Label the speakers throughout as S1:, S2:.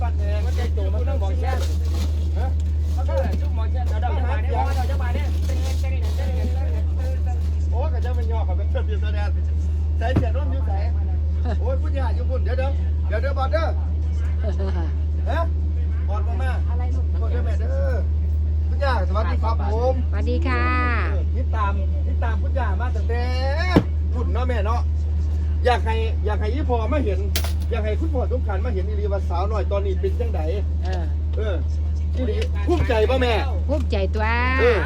S1: ปันเหง
S2: มันใจจุ่มมันต้องมองแช่
S1: ฮะ
S2: มันก็จุ่มมองแช่เอาดอกจะมาเนี่ยเอาดอกจะมาเนี่ย
S1: โอ้ก็จะเป็นยอดเขาเป็นเพื่อนแสดงใส่เสียนุ่มอยู่ใส่โอ้ยผู้ใหญ่อยู่คุณเดี๋ยวเดี๋ยวเดี๋ยวเดี๋ยวบอดเด้อฮะบอดมามา
S3: อะไรหนุ่ม
S1: บอดเด้อแม่เด้อคุณย่าสวัสดีครับผม
S3: สวัสดีค่ะ
S1: นี่ตามนี่ตามคุณย่ามาตั้งแต่คุณเนาะแม่เนาะอยากให้อยากให้ยี่พอมาเห็น อยากให้คุณพ่อทุกขันมาเห็นอีรีว่าสาวหน่อยตอนนี้เป็นจังได
S3: เออ
S1: เอออีรีภูมิใจป่ะแม่
S3: ภูมิใจตัว
S1: เออ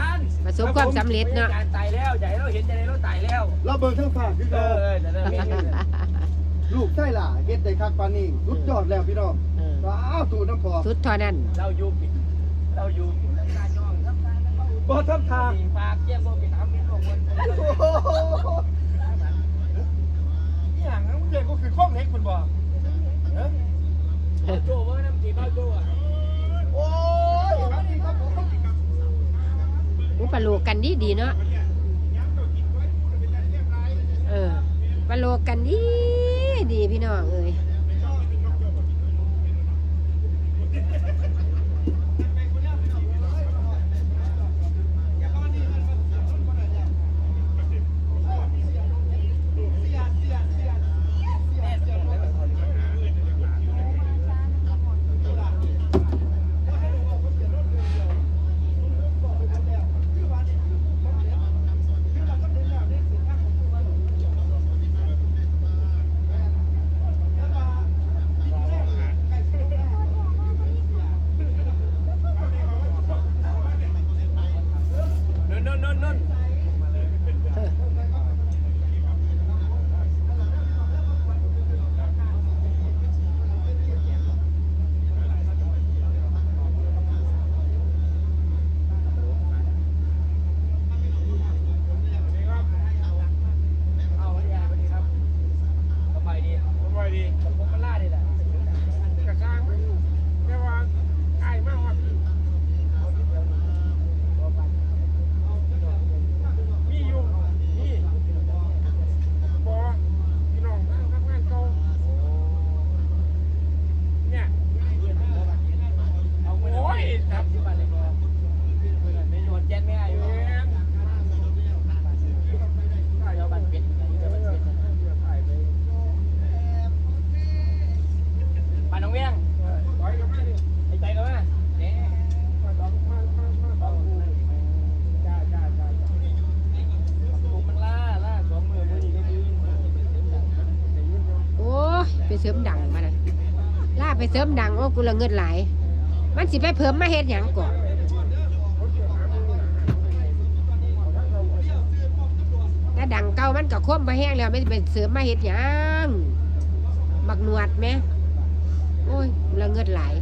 S3: ประสบความสำเร็จเนาะ
S2: ตายแล้วใหญ่เราเห็นใจเราตายแล้ว
S1: เราเบิ่งทั้งภาคคือ
S2: เอ
S1: เรา
S2: อแต่ละเมนู
S1: ลูกไส้หล่าเฮ็ดได้คักปานนี้สุดยอดแล้วพี่น้อง
S3: เออ
S1: ว้าวตูน้ำพอ
S3: สุดเท่านั้น
S2: เราอยู่ปิดเราอยู่ปิดทำการย่องทำการแล้วก็
S1: บ่ทำทาง
S2: ปากเจี๊ยบบ่ปิดทำเป็นของคน
S1: โอ้โหนี่อย่างนั้นเด็กก็คือข้องเล็กคุณบ่เอ้อ
S2: โจ้ว่าน้ำจีบ้าโจ้อะ
S1: โอ้ยครับนี่ครับผม
S3: อุปโลกกันดีดีเนาะเออปโลกกันดีดีพี่น้องเอ้ย
S2: run, run. เส
S4: ริม
S2: ดังมา
S4: นะ
S3: ล่าไปเสริมดังโอ้กูละเงินหลายมันสิไปเพิ่มมาเฮ็ดหยังก่อนถ้าดังเก่ามันก็คว่ำมาแห้งแล้วไม่เป็นเสริมมาเฮ็ดหยังบักหนวดไหมโอ้ยละเงินหลาย